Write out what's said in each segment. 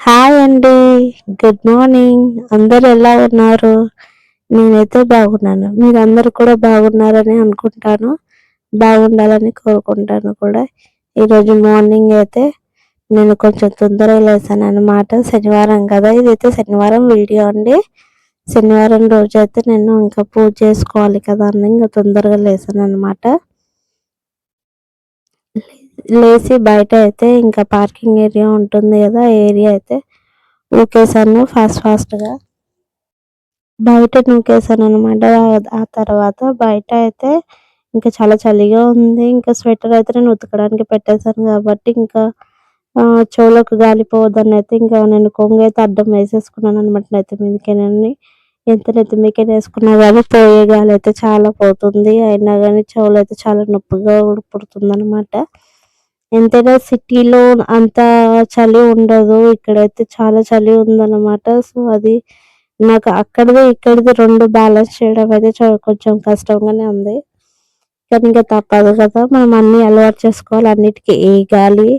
Hi అండి good morning అందరు ఎలా ఉన్నారు? నేనైతే బాగున్నాను. మీరందరూ కూడా బాగున్నారని అనుకుంటాను. బాగుండాలని కోరుకుంటాను కూడా. ఈరోజు మార్నింగ్ అయితే నేను కొంచెం తొందరగా లేసాను అనమాట శనివారం కదా ఇదైతే శనివారం వీడియో అండి. శనివారం రోజు అయితే నేను ఇంకా పూజ చేసుకోవాలి కదా అని ఇంకా తొందరగా లేసాను అనమాట లేచి బయట అయితే ఇంకా పార్కింగ్ ఏరియా ఉంటుంది కదా ఏరియా అయితే ఊకేసాను ఫాస్ట్ ఫాస్ట్గా. బయట నూకేసాను అనమాట ఆ తర్వాత బయట అయితే ఇంకా చాలా చలిగా ఉంది. ఇంకా స్వెటర్ అయితే నేను ఉతకడానికి పెట్టేశాను కాబట్టి ఇంకా చెవులకు గాలిపోవద్దని అయితే ఇంకా నేను కొంగు అయితే అడ్డం వేసేసుకున్నాను అనమాట నెత్తి మీదకేనని ఎంత నెత్తి మీకే వేసుకున్నా కానీ పోయే గాలి అయితే చాలా పోతుంది. అయినా కానీ చెవులు అయితే చాలా నొప్పిగా పుడుతుంది అనమాట ఎంతైనా సిటీలో అంత చలి ఉండదు. ఇక్కడైతే చాలా చలి ఉందన్నమాట. సో అది నాకు అక్కడిది ఇక్కడిది రెండు బ్యాలెన్స్ చేయడం అయితే కొంచెం కష్టంగానే ఉంది. కానీ ఇంకా తప్పదు కదా. మనం అన్ని అలవాటు చేసుకోవాలి. అన్నిటికీ ఏ గాలి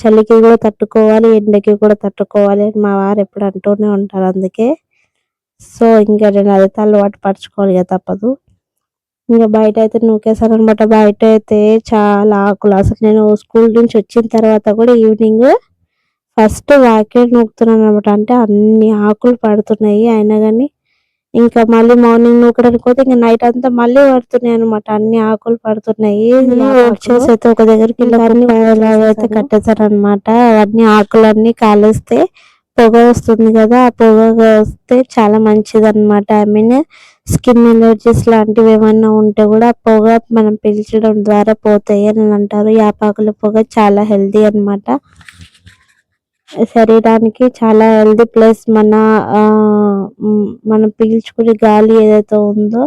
చలికి కూడా తట్టుకోవాలి. ఎండకి కూడా తట్టుకోవాలి అని మా వారు ఎప్పుడు అంటూనే ఉంటారు అందుకే. సో ఇంకా నేను అదైతే అలవాటు పరచుకోవాలి ఇక తప్పదు. ఇంకా బయట అయితే నూకేసాను అనమాట బయట అయితే చాలా ఆకులు. అసలు నేను స్కూల్ నుంచి వచ్చిన తర్వాత కూడా ఈవినింగ్ ఫస్ట్ వాకిల్ నూకుతున్నాను అనమాట అంటే అన్ని ఆకులు పడుతున్నాయి అయినా కానీ ఇంకా మళ్ళీ మార్నింగ్ నూకడానికి పోతే ఇంకా నైట్ అంతా మళ్ళీ పడుతున్నాయి అనమాట. అన్ని ఆకులు పడుతున్నాయి. వచ్చేసి అయితే ఒక దగ్గరికి అయితే కట్టేశారు అనమాట అవన్నీ ఆకులన్నీ కాలేస్తే పొగ వస్తుంది కదా ఆ పొగ వస్తే చాలా మంచిది అనమాట ఐ మీన్ స్కిన్ ఎలర్జీస్ లాంటివి ఏమన్నా ఉంటే కూడా ఆ పొగ మనం పీల్చడం ద్వారా పోతాయి అని అంటారు. యాపాకుల పొగ చాలా హెల్దీ అనమాట శరీరానికి చాలా హెల్దీ ప్లస్ మన మనం పీల్చుకునే గాలి ఏదైతే ఉందో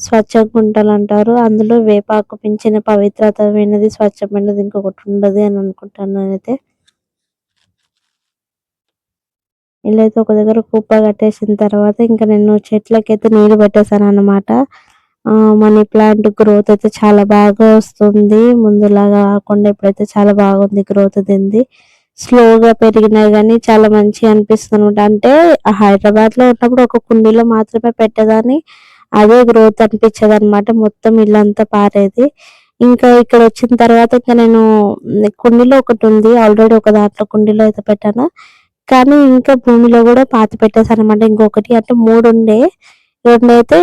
స్వచ్ఛ గుంటలు అంటారు. అందులో వేపాకు పెంచిన పవిత్రతమైనది స్వచ్ఛమైనది ఇంకొకటి ఉండదు అని అనుకుంటాను నేనైతే. ఇల్లైతే ఒక దగ్గర కుప్ప కట్టేసిన తర్వాత ఇంకా నేను చెట్లకైతే నీళ్ళు పెట్టేశాను అనమాట మనీ ప్లాంట్ గ్రోత్ అయితే చాలా బాగా వస్తుంది. ముందులాగా కాకుండా ఇప్పుడైతే చాలా బాగుంది గ్రోత్ దింది స్లోగా పెరిగినా కానీ చాలా మంచి అనిపిస్తుంది అనమాట అంటే హైదరాబాద్లో ఉన్నప్పుడు ఒక కుండీలో మాత్రమే పెట్టేదాన్ని. అదే గ్రోత్ అనిపించేది అనమాట మొత్తం ఇల్లంతా పారేది. ఇంకా ఇక్కడ వచ్చిన తర్వాత ఇంకా నేను కుండీలో ఒకటి ఉంది. ఆల్రెడీ ఒక దాంట్లో కుండీలో అయితే పెట్టాను. కానీ ఇంకా భూమిలో కూడా పాతి పెట్టేశాను అనమాట ఇంకొకటి అంటే మూడు ఉండే రెండు అయితే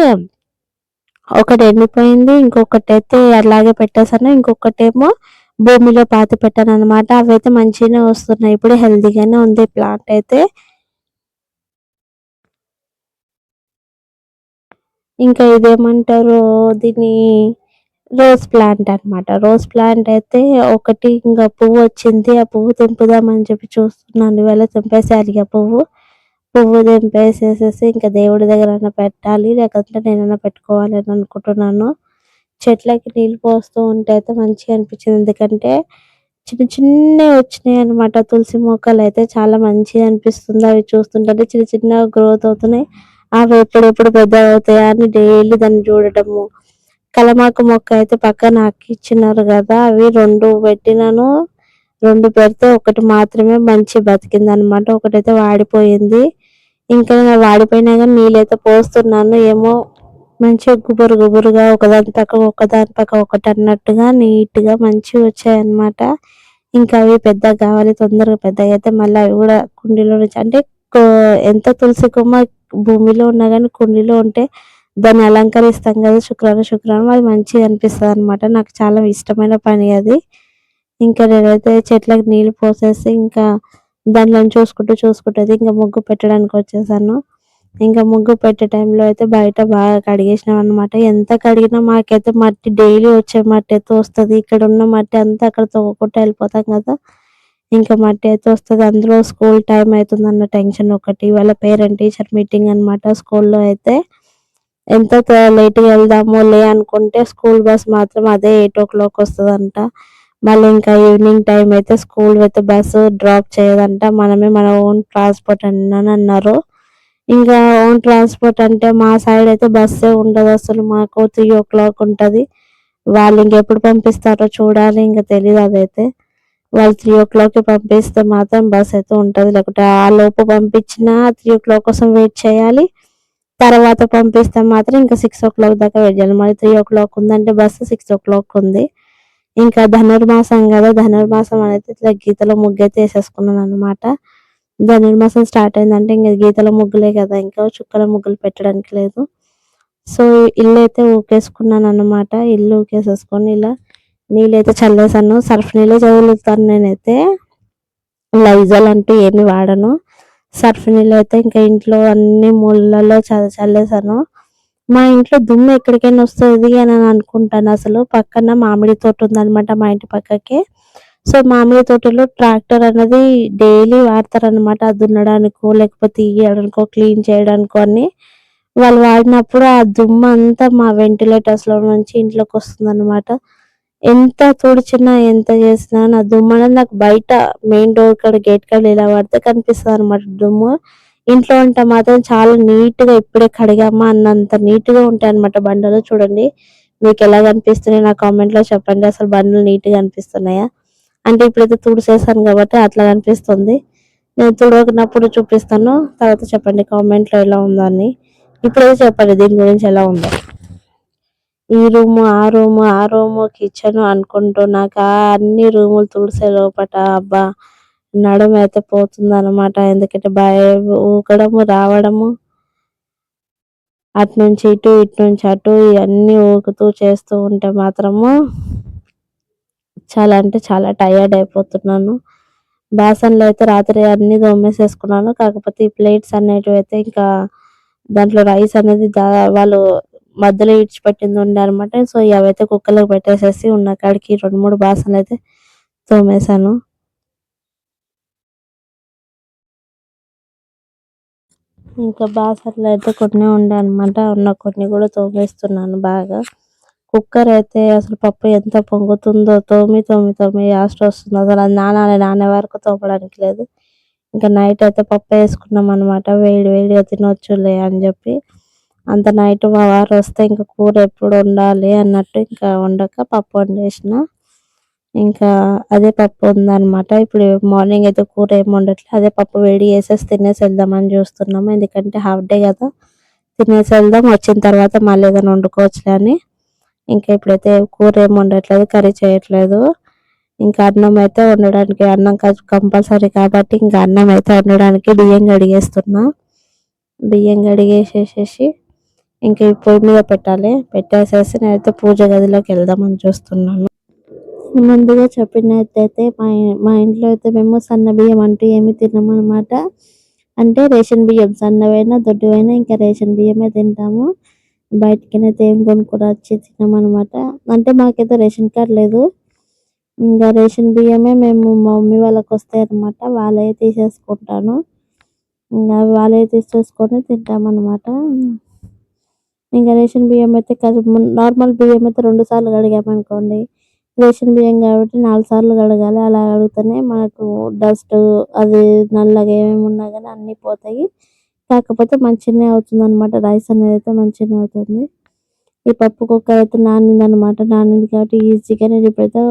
ఒకటి ఎండిపోయింది ఇంకొకటి అయితే అలాగే పెట్టేశాను. ఇంకొకటేమో భూమిలో పాతి పెట్టాను అనమాట అవైతే మంచిగానే వస్తున్నాయి. ఇప్పుడు హెల్దీగానే ఉంది ప్లాంట్ అయితే. ఇంకా ఇదేమంటారు దీన్ని రోజ్ ప్లాంట్ అనమాట రోజ్ ప్లాంట్ అయితే ఒకటి ఇంకా పువ్వు వచ్చింది. ఆ పువ్వు తెంపుదామని చెప్పి చూస్తున్నాను. ఇవాళ తెంపేసేయాలి ఇక పువ్వు. పువ్వు తెంపేసేసేసి ఇంకా దేవుడి దగ్గర పెట్టాలి. లేకపోతే నేనైనా పెట్టుకోవాలి అని అనుకుంటున్నాను. చెట్లకి నీళ్ళు పోస్తూ ఉంటే అయితే మంచిగా అనిపించింది. ఎందుకంటే చిన్న చిన్నవి వచ్చినాయి అనమాట తులసి మొక్కలు అయితే చాలా మంచిగా అనిపిస్తుంది. అవి చూస్తుంటే చిన్న చిన్న గ్రోత్ అవుతున్నాయి. అవి ఎప్పుడెప్పుడు పెద్ద అవుతాయా అని డైలీ దాన్ని చూడటము. కలమాకు మొక్క అయితే పక్కన ఇచ్చినారు కదా అవి రెండు పెట్టినాను. రెండు పెడితే ఒకటి మాత్రమే మంచి బతికింది అనమాట ఒకటైతే వాడిపోయింది. ఇంకా వాడిపోయినా కానీ నీళ్ళైతే పోస్తున్నాను. ఏమో మంచిగా గుబురు గుబురుగా ఒకదాని పక్క ఒకదాని పక్క ఒకటి అన్నట్టుగా నీట్గా మంచిగా వచ్చాయన్నమాట. ఇంకా అవి పెద్ద కావాలి తొందరగా పెద్దగా అయితే మళ్ళీ అవి కూడా కుండీలో నుంచి అంటే ఎంత తులసి కొమ్మ భూమిలో ఉన్నా కానీ కుండీలో ఉంటే దాన్ని అలంకరిస్తాం కదా శుక్రవారం శుక్రవారం అది మంచిగా అనిపిస్తుంది అనమాట నాకు చాలా ఇష్టమైన పని అది. ఇంకా నేనైతే చెట్లకు నీళ్ళు పోసేసి ఇంకా దానిలో చూసుకుంటూ చూసుకుంటుంది ఇంకా ముగ్గు పెట్టడానికి వచ్చేసాను. ఇంకా ముగ్గు పెట్టే టైంలో అయితే బయట బాగా కడిగేసినాం అనమాట ఎంత కడిగినా మాకైతే మట్టి డైలీ వచ్చే మట్టి అయితే వస్తుంది. ఇక్కడ ఉన్న మట్టి అంతా అక్కడ తోగుకుంటూ వెళ్ళిపోతాం కదా. ఇంకా మట్టి అయితే వస్తుంది. అందులో స్కూల్ టైం అవుతుంది అన్న టెన్షన్ ఒకటి. వాళ్ళ పేరెంట్ టీచర్ మీటింగ్ అనమాట స్కూల్లో అయితే. ఎంత లేట్గా వెళ్దాము లే అనుకుంటే స్కూల్ బస్ మాత్రం అదే ఎయిట్ ఓ క్లాక్ వస్తుందంట. మళ్ళీ ఇంకా ఈవినింగ్ టైం అయితే స్కూల్ అయితే బస్సు డ్రాప్ చేయదంట. మనమే మన ఓన్ ట్రాన్స్పోర్ట్ అని అన్నారు. ఇంకా ఓన్ ట్రాన్స్పోర్ట్ అంటే మా సైడ్ అయితే బస్సే ఉండదు అసలు. మాకు త్రీ ఓ క్లాక్ ఉంటుంది. వాళ్ళు ఇంకెప్పుడు పంపిస్తారో చూడాలి. ఇంకా తెలియదు అదైతే. వాళ్ళు త్రీ ఓ క్లాక్కి పంపిస్తే మాత్రం బస్ అయితే ఉంటుంది. లేకుంటే ఆ లోపు పంపించినా త్రీ ఓ క్లాక్ కోసం వెయిట్ చేయాలి. తర్వాత పంపిస్తే మాత్రం ఇంకా సిక్స్ ఓ క్లాక్ దాకా వెయిట్ చేయాలి. మరి త్రీ ఓ క్లాక్ ఉందంటే బస్సు సిక్స్ ఓ క్లాక్ ఉంది. ఇంకా ధనుర్మాసం కదా ధనుర్మాసం అనేది ఇట్లా గీతలో ముగ్గు అయితే వేసేసుకున్నాను అనమాట ధనుర్మాసం స్టార్ట్ అయిందంటే ఇంకా గీతల ముగ్గులే కదా ఇంకా చుక్కల ముగ్గులు పెట్టడానికి లేదు. సో ఇల్లు అయితే ఊకేసుకున్నాను అనమాట ఇల్లు ఊకేసేసుకొని ఇలా నీళ్ళు అయితే చల్లేసాను సర్ఫ్ నీళ్ళే చదువుతాను నేనైతే. లైజాల్ అంటూ ఏమి వాడను. సర్ఫ్ నీళ్ళు అయితే ఇంకా ఇంట్లో అన్ని మూలలో చల్లేసాను మా ఇంట్లో దుమ్ము ఎక్కడికైనా వస్తుంది అని అనుకుంటాను అసలు. పక్కన మామిడి తోట ఉందన్నమాట మా ఇంటి పక్కకి. సో మామిడి తోటలో ట్రాక్టర్ అనేది డైలీ వాడతారనమాట దున్నడానికో లేకపోతే తీయడానికో క్లీన్ చేయడానికో అని. వాళ్ళు వాడినప్పుడు ఆ దుమ్ము అంతా మా వెంటిలేటర్స్లో నుంచి ఇంట్లోకి వస్తుంది అనమాట ఎంత తుడిచినా ఎంత చేసినా నా దుమ్ము అనేది నాకు బయట మెయిన్ డోర్ కాడ గేట్ కాడ ఇలా పడితే కనిపిస్తుంది అనమాట దుమ్ము. ఇంట్లో ఉంటే మాత్రం చాలా నీట్గా ఇప్పుడే కడిగామా అన్నంత నీట్గా ఉంటాయి అనమాట బండలు చూడండి. మీకు ఎలా కనిపిస్తున్నాయి నా కామెంట్లో చెప్పండి. అసలు బండలు నీట్గా అనిపిస్తున్నాయా అంటే ఇప్పుడైతే తుడిసేసాను కాబట్టి అట్లా కనిపిస్తుంది. నేను తుడవకున్నప్పుడు చూపిస్తాను. తర్వాత చెప్పండి కామెంట్లో ఎలా ఉందో అని. ఇప్పుడైతే చెప్పండి దీని గురించి ఎలా ఉందో. ఈ రూమ్ ఆ రూమ్ ఆ రూమ్ కిచెన్ అనుకుంటూ నాకు ఆ అన్ని రూములు తుడిసే లోపట అబ్బా నడుము అయితే పోతుంది అనమాట ఎందుకంటే భయ ఊకడము రావడము. అటు నుంచి ఇటు ఇటు నుంచి అటు ఇవన్నీ ఊకుతూ చేస్తూ ఉంటే మాత్రము చాలా అంటే చాలా టయర్డ్ అయిపోతున్నాను. బాసన్లు అయితే రాత్రి అన్ని దొమ్మేసేసుకున్నాను కాకపోతే ఈ ప్లేట్స్ అనేటివి అయితే ఇంకా దాంట్లో రైస్ అనేది వాళ్ళు మధ్యలో ఇడిచిపెట్టింది ఉండే అనమాట సో అవైతే కుక్కలకు పెట్టేసేసి ఉన్న కాడికి రెండు మూడు బాసనలు అయితే తోమేశాను. ఇంకా బాసనలు అయితే కొన్ని ఉండే అనమాట ఉన్న కొన్ని కూడా తోమేస్తున్నాను బాగా. కుక్కర్ అయితే అసలు పప్పు ఎంత పొంగుతుందో తోమి తోమి తోమి యాస్ట్ వస్తుంది. అసలు అది నానాలి నానే వరకు తోమడానికి లేదు. ఇంకా నైట్ అయితే పప్పు వేసుకున్నాం అనమాట వేడి వేడిగా తినొచ్చులే అని చెప్పి. అంత నైట్ మా వారు వస్తే ఇంకా కూర ఎప్పుడు ఉండాలి అన్నట్టు ఇంకా వండక పప్పు వండేసిన. ఇంకా అదే పప్పు ఉందన్నమాట. ఇప్పుడు మార్నింగ్ అయితే కూర ఏమి ఉండట్లేదు అదే పప్పు వేడి చేసేసి తినేసి వెళ్దామని చూస్తున్నాము. ఎందుకంటే హాఫ్ డే కదా. తినేసి వెళ్దాం. వచ్చిన తర్వాత మళ్ళీ ఏదైనా వండుకోవచ్చులే అని. ఇంకా ఇప్పుడైతే కూర ఏమి వండట్లేదు కర్రీ చేయట్లేదు. ఇంకా అన్నం అయితే వండడానికి అన్నం కంపల్సరీ కాబట్టి ఇంకా అన్నం అయితే వండడానికి బియ్యం కడిగేస్తున్నా. బియ్యం కడిగేసేసేసి ఇంకా పొయ్యి మీద పెట్టాలి. పెట్టేసేసి నేనైతే పూజ గదిలోకి వెళ్దామని చూస్తున్నాను. ముందుగా చెప్పినట్టయితే మా మా ఇంట్లో అయితే మేము సన్న బియ్యం అంటూ ఏమి తినమన్నమాట. అంటే రేషన్ బియ్యం సన్నవైనా దొడ్డువైనా ఇంకా రేషన్ బియ్యమే తింటాము. బయటకైతే ఏం కొనుక్కొని వచ్చి తినమన్నమాట. అంటే మాకైతే రేషన్ కార్డ్ లేదు. ఇంకా రేషన్ బియ్యమే మేము మా మమ్మీ వాళ్ళకి వస్తాయి అనమాట వాళ్ళే తీసేసుకుంటాను. ఇంకా వాళ్ళే తీసేసుకొని తింటామన్నమాట. ఇంకా రేషన్ బియ్యం అయితే నార్మల్ బియ్యం అయితే రెండు సార్లు కడిగామనుకోండి రేషన్ బియ్యం కాబట్టి నాలుగు సార్లు కడగాలి అలా కడిగితేనే మనకు డస్ట్ అది నల్లగా ఏమేమి ఉన్నా కానీ అన్నీ పోతాయి కాకపోతే మంచిగానే అవుతుంది అనమాట రైస్ అనేది అయితే మంచిగానే అవుతుంది ఈ పప్పు కుక్కర్ అయితే నానింది అనమాట నానింది కాబట్టి ఈజీగా నేను ఇప్పుడైతే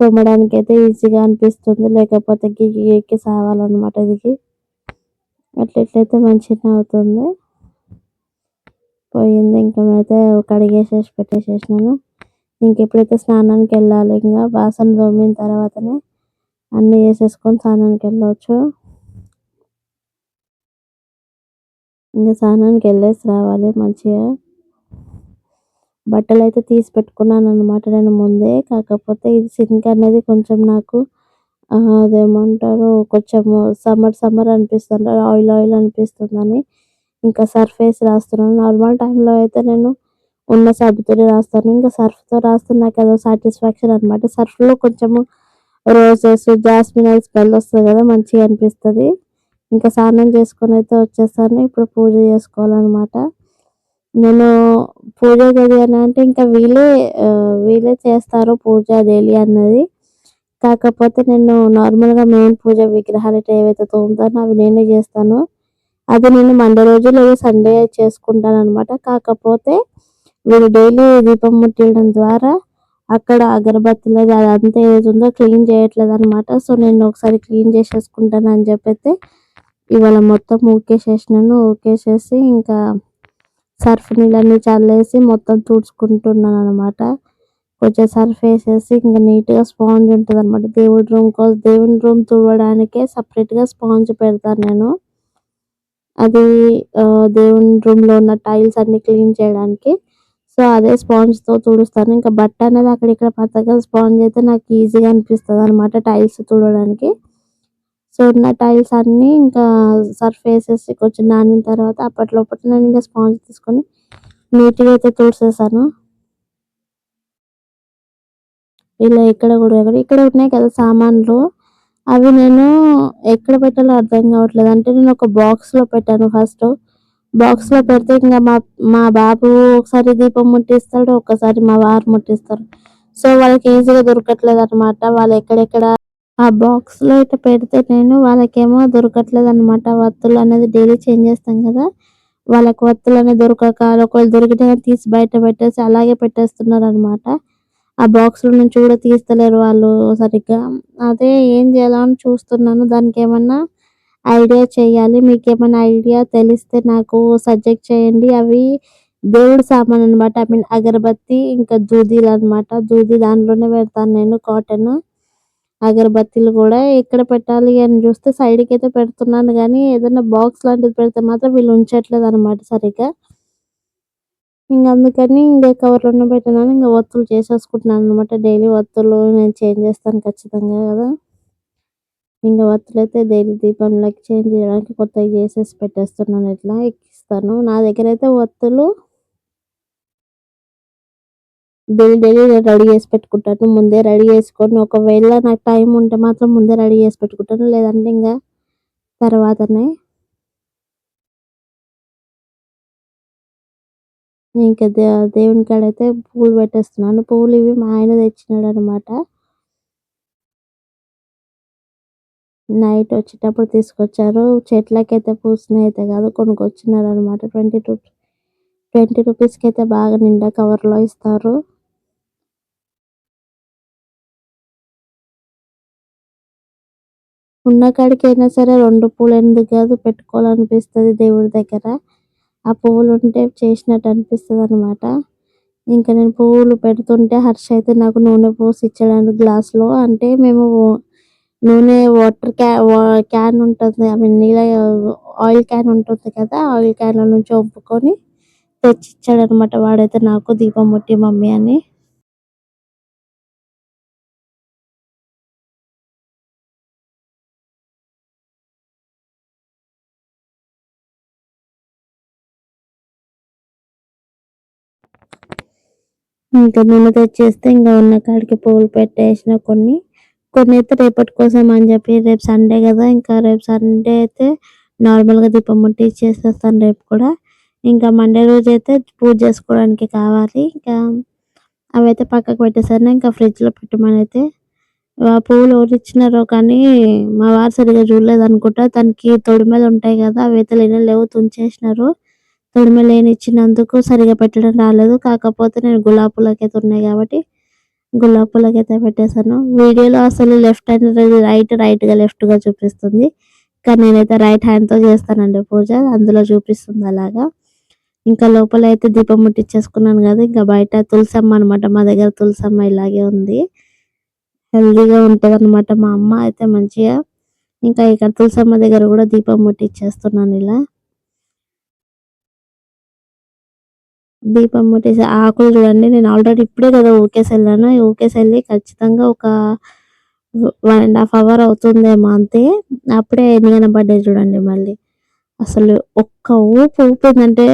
తోమడానికి అయితే ఈజీగా అనిపిస్తుంది లేకపోతే గిగి ఎక్కి సావాలన్నమాట ఇది అట్లా ఎట్లయితే మంచిగా అవుతుంది పోయింది. ఇంకా అయితే కడిగేసేసి పెట్టేసేసినాను. ఇంక ఎప్పుడైతే స్నానానికి వెళ్ళాలి ఇంకా బాసన తోమిన తర్వాతనే అన్ని వేసేసుకొని స్నానానికి వెళ్ళవచ్చు ఇంకా స్నానానికి వెళ్ళేసి రావాలి మంచిగా. బట్టలు అయితే తీసి పెట్టుకున్నాను అనమాట నేను ముందే. కాకపోతే ఇది సింక్ అనేది కొంచెం నాకు అదేమంటారు కొంచెం సమ్మర్ సమ్మర్ అనిపిస్తుంది ఆయిల్ ఆయిల్ అనిపిస్తుందని ఇంకా సర్ఫ్ వేసి రాస్తున్నాను నార్మల్ టైంలో అయితే నేను ఉన్న సబ్బుతోనే రాస్తాను. ఇంకా సర్ఫ్తో రాస్తే నాకు అదో సాటిస్ఫాక్షన్ అనమాట సర్ఫ్లో కొంచెము రోజెస్ జాస్మిన్ స్మెల్ వస్తుంది కదా మంచిగా అనిపిస్తుంది. ఇంకా స్నానం చేసుకొని అయితే వచ్చేస్తాను. ఇప్పుడు పూజ చేసుకోవాలన్నమాట. నేను పూజ గది అని అంటే ఇంకా వీళ్ళే వీళ్ళే చేస్తారు పూజ డైలీ అన్నది. కాకపోతే నేను నార్మల్గా మెయిన్ పూజ విగ్రహాలు ఏవైతే తోముతానో అవి నేనే చేస్తాను. అది నేను మండే రోజు లేదా సండే చేసుకుంటాను అనమాట కాకపోతే వీళ్ళు డైలీ దీపం ముట్టియడం ద్వారా అక్కడ అగరబత్తిలది అదంతా ఏదుందో క్లీన్ చేయట్లేదు అనమాట సో నేను ఒకసారి క్లీన్ చేసేసుకుంటాను అని చెప్పైతే ఇవాళ మొత్తం ఊకేసేసినాను. ఊకేసేసి ఇంకా సర్ఫ్ నీళ్ళన్నీ చల్లేసి మొత్తం తుడుచుకుంటున్నాను అనమాట కొంచెం సర్ఫ్ వేసేసి ఇంకా నీట్గా స్పాంజ్ ఉంటుంది అనమాట దేవుడి రూమ్ కోసం దేవుని రూమ్ తుడవడానికే సపరేట్గా స్పాంజ్ పెడతాను నేను. అది ఆ, దేవుని రూమ్లో ఉన్న టైల్స్ అన్ని క్లీన్ చేయడానికి. సో అదే స్పాంజ్తో తుడుస్తాను. ఇంకా బట్ట అనేది అక్కడ ఇక్కడ పచ్చగా స్పాంజ్ అయితే నాకు ఈజీగా అనిపిస్తుంది అనమాట టైల్స్ తుడవడానికి. సో ఉన్న టైల్స్ అన్ని ఇంకా సర్ఫేసెస్ కొంచెం నానిన తర్వాత అప్పట్లోపల నేను ఇంకా స్పాంజ్ తీసుకొని నీట్గా అయితే తుడిసేసాను. ఇలా ఇక్కడ కూడా ఇక్కడ ఇక్కడ ఉన్నాయి కదా సామాన్లు. అవి నేను ఎక్కడ పెట్టాలో అర్థం కావట్లేదు. అంటే నేను ఒక బాక్స్లో పెట్టాను ఫస్ట్ బాక్స్లో పెడితే ఇంకా మా మా బాబు ఒకసారి దీపం ముట్టిస్తాడు ఒకసారి మా వారు ముట్టిస్తారు. సో వాళ్ళకి ఈజీగా దొరకట్లేదు అనమాట వాళ్ళు ఎక్కడెక్కడ ఆ బాక్స్లో అయితే పెడితే నేను వాళ్ళకేమో దొరకట్లేదు అనమాట వత్తులు అనేది డైలీ చేంజ్ చేస్తాం కదా. వాళ్ళకి వత్తులు అనేది దొరకక ఒకవేళ దొరికితే తీసి బయట పెట్టేసి అలాగే పెట్టేస్తున్నారు అనమాట ఆ బాక్స్లో నుంచి కూడా తీస్తలేరు వాళ్ళు సరిగ్గా. అదే ఏం చేయాలని చూస్తున్నాను. దానికి ఏమన్నా ఐడియా చేయాలి. మీకు ఏమైనా ఐడియా తెలిస్తే నాకు సజెక్ట్ చేయండి. అవి దేవుడి సామాన్ అన్నమాట. ఐ మీన్ అగరబత్తి ఇంకా దూదీలు అన్నమాట. దూది దాంట్లోనే పెడతాను నేను కాటన్ అగరబత్తీలు కూడా ఎక్కడ పెట్టాలి అని చూస్తే సైడ్కి అయితే పెడుతున్నాను. కానీ ఏదైనా బాక్స్ లాంటిది పెడితే మాత్రం వీళ్ళు ఉంచట్లేదు అనమాట సరిగ్గా. ఇంక అందుకని ఇంకా కవర్లోనే పెట్టినాను. ఇంకా ఒత్తులు చేసేసుకుంటున్నాను అనమాట డైలీ ఒత్తులు నేను చేంజ్ చేస్తాను ఖచ్చితంగా కదా. ఇంకా ఒత్తులు అయితే డైలీ దీపంలోకి చేంజ్ చేయడానికి కొత్తగా చేసేసి పెట్టేస్తున్నాను. ఇట్లా ఎక్కిస్తాను. నా దగ్గర అయితే ఒత్తులు డైలీ డైలీ రెడీ చేసి పెట్టుకుంటాను. ముందే రెడీ చేసుకొని ఒకవేళ నాకు టైం ఉంటే మాత్రం ముందే రెడీ చేసి పెట్టుకుంటాను. లేదంటే ఇంకా తర్వాతనే ఇంకా దే దేవుని కాడ అయితే పూలు పెట్టేస్తున్నాను. పూలు ఇవి మా ఆయన తెచ్చినాడు అనమాట నైట్ వచ్చేటప్పుడు తీసుకొచ్చారు. చెట్లకి అయితే పూసినాయి అయితే కాదు కొనుక్కొచ్చినారు అనమాట ట్వంటీ టూ ట్వంటీ రూపీస్కి అయితే బాగా నిండా కవర్లో ఇస్తారు. ఉన్న కాడికైనా సరే రెండు పూలు ఎందుకు కాదు పెట్టుకోవాలనిపిస్తుంది దేవుడి దగ్గర. ఆ పువ్వులు ఉంటే చేసినట్టు అనిపిస్తుంది అన్నమాట ఇంకా నేను పువ్వులు పెడుతుంటే హర్ష అయితే నాకు నూనె పోసి ఇచ్చాడు గ్లాస్లో అంటే మేము నూనె వాటర్ క్యాన్ క్యాన్ ఉంటుంది ఐ మీన్ నీళ్ళ ఆయిల్ క్యాన్ ఉంటుంది కదా ఆయిల్ క్యాన్ నుంచి ఒప్పుకొని తెచ్చి ఇచ్చాడు అనమాట వాడైతే నాకు దీపం ముట్టి మమ్మీ అని. ఇంకా నూనె తెచ్చేస్తే ఇంకా ఉన్న కాడికి పూలు పెట్టేసిన కొన్ని. కొన్ని అయితే రేపటి కోసం అని చెప్పి రేపు సండే కదా. ఇంకా రేపు సండే అయితే నార్మల్గా దీపం ముట్టి చేసేస్తాను రేపు కూడా. ఇంకా మండే రోజు అయితే పూజ చేసుకోవడానికి కావాలి. ఇంకా అవి అయితే పక్కకు పెట్టేసాను ఇంకా ఫ్రిడ్జ్లో పెట్టమని అయితే ఆ పువ్వులు ఎవరు ఇచ్చినారో కానీ మా వారు సరిగా చూడలేదు అనుకుంటా. తనకి తొడిమెలు ఉంటాయి కదా అవి అయితే లేనే లేవు తుంచేసినారు. తొడిమెలు లేని ఇచ్చినందుకు సరిగా పెట్టడం రాలేదు. కాకపోతే నేను గులాబీ ఉన్నాయి కాబట్టి గులాబీ పూలకి పెట్టేశాను. వీడియోలో అసలు లెఫ్ట్ హ్యాండ్ రైట్ రైట్గా లెఫ్ట్గా చూపిస్తుంది. కానీ నేనైతే రైట్ హ్యాండ్తో చేస్తానండి పూజ. అందులో చూపిస్తుంది అలాగా. ఇంకా లోపల అయితే దీపం ముట్టించేసుకున్నాను కదా ఇంకా బయట తులసమ్మ అనమాట మా దగ్గర తులసమ్మ ఇలాగే ఉంది. హెల్దీగా ఉంటుంది అనమాట మా అమ్మ అయితే మంచిగా. ఇంకా ఇక్కడ తులసమ్మ దగ్గర కూడా దీపం ముట్టించేస్తున్నాను ఇలా. దీపం ముట్టేసి ఆకులు చూడండి. నేను ఆల్రెడీ ఇప్పుడే కదా ఊకేసి వెళ్ళాను. ఊకేసి వెళ్ళి ఖచ్చితంగా ఒక వన్ అండ్ హాఫ్ అవర్ అవుతుందేమో అంతే. అప్పుడే ఎన్నికైనా కనబడ్డాయి చూడండి మళ్ళీ. అసలు ఒక్క ఊపు ఊపిందంటే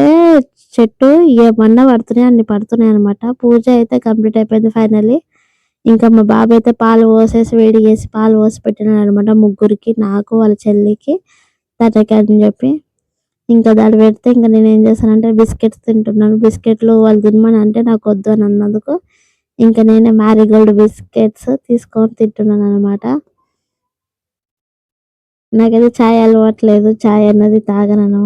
చెట్టు ఏమన్నా పడుతున్నాయి అన్ని పడుతున్నాయి అనమాట పూజ అయితే కంప్లీట్ అయిపోయింది ఫైనల్లీ ఇంకా మా బాబు అయితే పాలు పోసేసి వేడి చేసి పాలు పోసి పెట్టినాడు అనమాట ముగ్గురికి నాకు వాళ్ళ చెల్లికి తనకి అని చెప్పి. ఇంకా దాడి పెడితే ఇంకా నేను ఏం చేశానంటే బిస్కెట్స్ తింటున్నాను. బిస్కెట్లు వాళ్ళు తినమని అంటే నాకు వద్దు అని అన్నందుకు ఇంకా నేనే మ్యారీగోల్డ్ బిస్కెట్స్ తీసుకొని తింటున్నాను అనమాట నాకైతే చాయ్ అలవాట్లేదు. చాయ్ అన్నది తాగనను.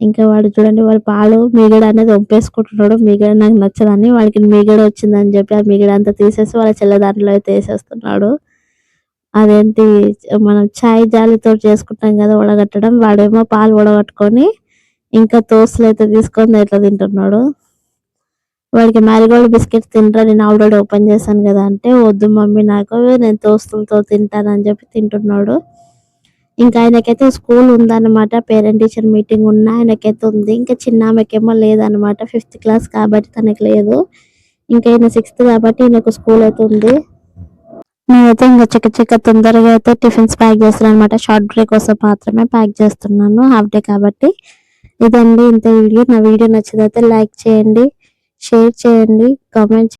ఇంకా వాడు చూడండి వాడు పాలు మిగడ అనేది ఒంపేసుకుంటున్నాడు. మిగడ నాకు నచ్చదని వాడికి మిగడ వచ్చిందని చెప్పి ఆ మిగడ అంతా తీసేసి వాళ్ళ చెల్ల దాంట్లో అయితే వేసేస్తున్నాడు. అదేంటి మనం చాయ్ జాలితో చేసుకుంటాం కదా వడగట్టడం వాడేమో పాలు వడగట్టుకొని ఇంకా తోస్తులు అయితే తీసుకొని ఇట్లా తింటున్నాడు. వాడికి మ్యారీగోల్డ్ బిస్కెట్ తింటా నేను ఆల్రెడీ ఓపెన్ చేశాను కదా అంటే వద్దు మమ్మీ నాకు నేను తోస్తులతో తింటానని చెప్పి తింటున్నాడు. ఇంకా ఆయనకైతే స్కూల్ ఉందన్నమాట పేరెంట్ టీచర్ మీటింగ్ ఉన్న ఆయనకైతే ఉంది. ఇంకా చిన్న ఆమెకేమో లేదనమాట ఫిఫ్త్ క్లాస్ కాబట్టి తనకి లేదు. ఇంకా ఈయన సిక్స్త్ కాబట్టి ఈయనకు స్కూల్ అయితే ఉంది. నేనైతే ఇంకా చిక్క చిక్క తొందరగా అయితే టిఫిన్స్ ప్యాక్ చేస్తున్నాను అనమాట షార్ట్ బ్రేక్ కోసం మాత్రమే ప్యాక్ చేస్తున్నాను. హాఫ్ డే కాబట్టి ఇదండి ఇంత వీడియో. నా వీడియో నచ్చినైతే లైక్ చేయండి షేర్ చేయండి కామెంట్